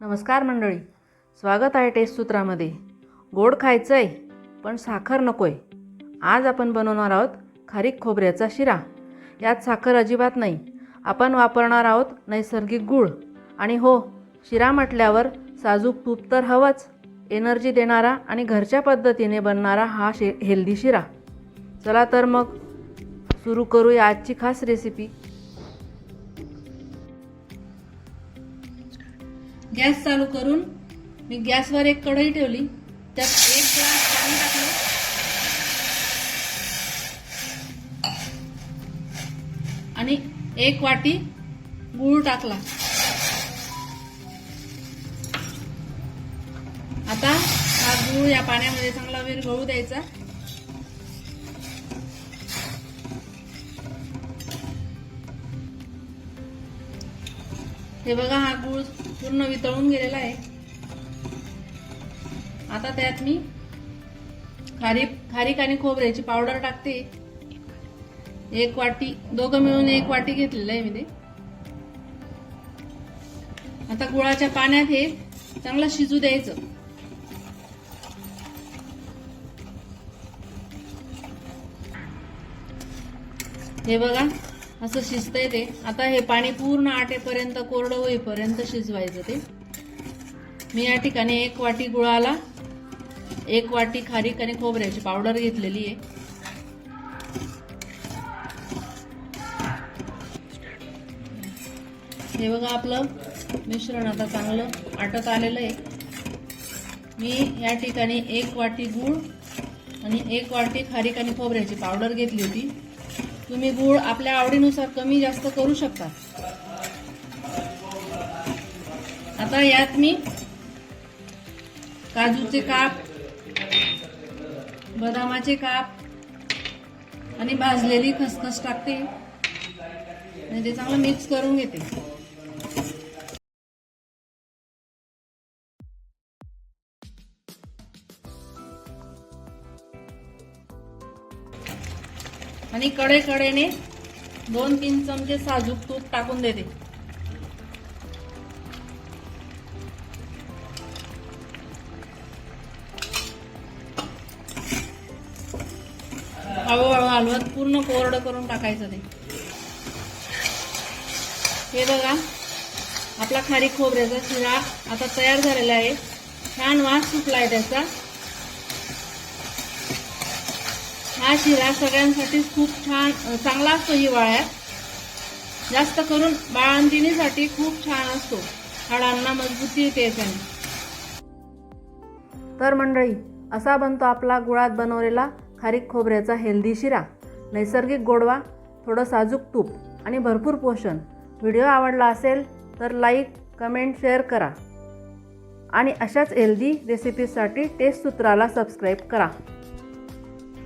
नमस्कार मंडळी. स्वागत आहे टेस्ट सूत्रामध्ये. गोड खायचं आहे पण साखर नको आहे आज आपण बनवणार आहोत खारीक खोबऱ्याचा शिरा. यात साखर अजिबात नाही. आपण वापरणार आहोत नैसर्गिक गूळ. आणि हो शिरा म्हटल्यावर साजूक तूप तर हवंच. एनर्जी देणारा आणि घरच्या पद्धतीने बनणारा हा शे हेल्दी शिरा. चला तर मग सुरू करूया आजची खास रेसिपी. गॅस चालू करून मी गॅसवर एक कढई ठेवली. त्यात एक ग्लास पाणी टाकलं. आणि एक वाटी गूळ टाकला. आता हा गूळ या पाण्यामध्ये चांगला विरघळू द्यायचा. हे बघा हा गूळ पूर्ण वितळून गेलेला आहे. आता त्यात मी खारीक खारीक आणि खोबऱ्याची पावडर टाकते. एक वाटी दोघं मिळून एक वाटी घेतलेलं आहे मी ते. आता गुळाच्या पाण्यात हे चांगलं शिजू द्यायचं. हे बघा असं शिजतंय ते. आता हे पाणी पूर्ण आटेपर्यंत कोरडं होईपर्यंत शिजवायचं ते. मी या ठिकाणी एक वाटी गुळाला एक वाटी खारीक आणि खोबऱ्याची पावडर घेतलेली आहे. हे बघा आपलं मिश्रण आता चांगलं आटत आलेलं आहे. मी या ठिकाणी एक वाटी गूळ आणि एक वाटी खारीक आणि खोबऱ्याची पावडर घेतली होती. तुम्ही गूळ आपल्या आवडीनुसार कमी जास्त करू शकता. आता यात मी काजूचे काप बदामाचे काप आणि भाजलेली खसखस टाकते. म्हणजे चांगलं मिक्स करून घेते. आणि कडे कडेने दोन तीन चमचे साजूक तूप टाकून देते. हळूहळू हलवत पूर्ण कोरडं करून टाकायचं ते. हे बघा आपला खारी खोबऱ्याचा शिरा आता तयार झालेला आहे. छान वास सुटला आहे त्याचा. हा शिरा सगळ्यांसाठी खूप छान चांगला असतो हिवाळ्यात. जास्त करून बाळंदिनीसाठी खूप छान असतो. हाडांना मजबूती येते याच्याने तर मंडळी असा बनतो आपला गुळात बनवलेला खारीक खोबऱ्याचा हेल्दी शिरा. नैसर्गिक गोडवा थोडं साजूक तूप आणि भरपूर पोषण. व्हिडिओ आवडला असेल तर लाईक कमेंट शेअर करा. आणि अशाच हेल्दी रेसिपीजसाठी टेस्ट सूत्राला सबस्क्राईब करा.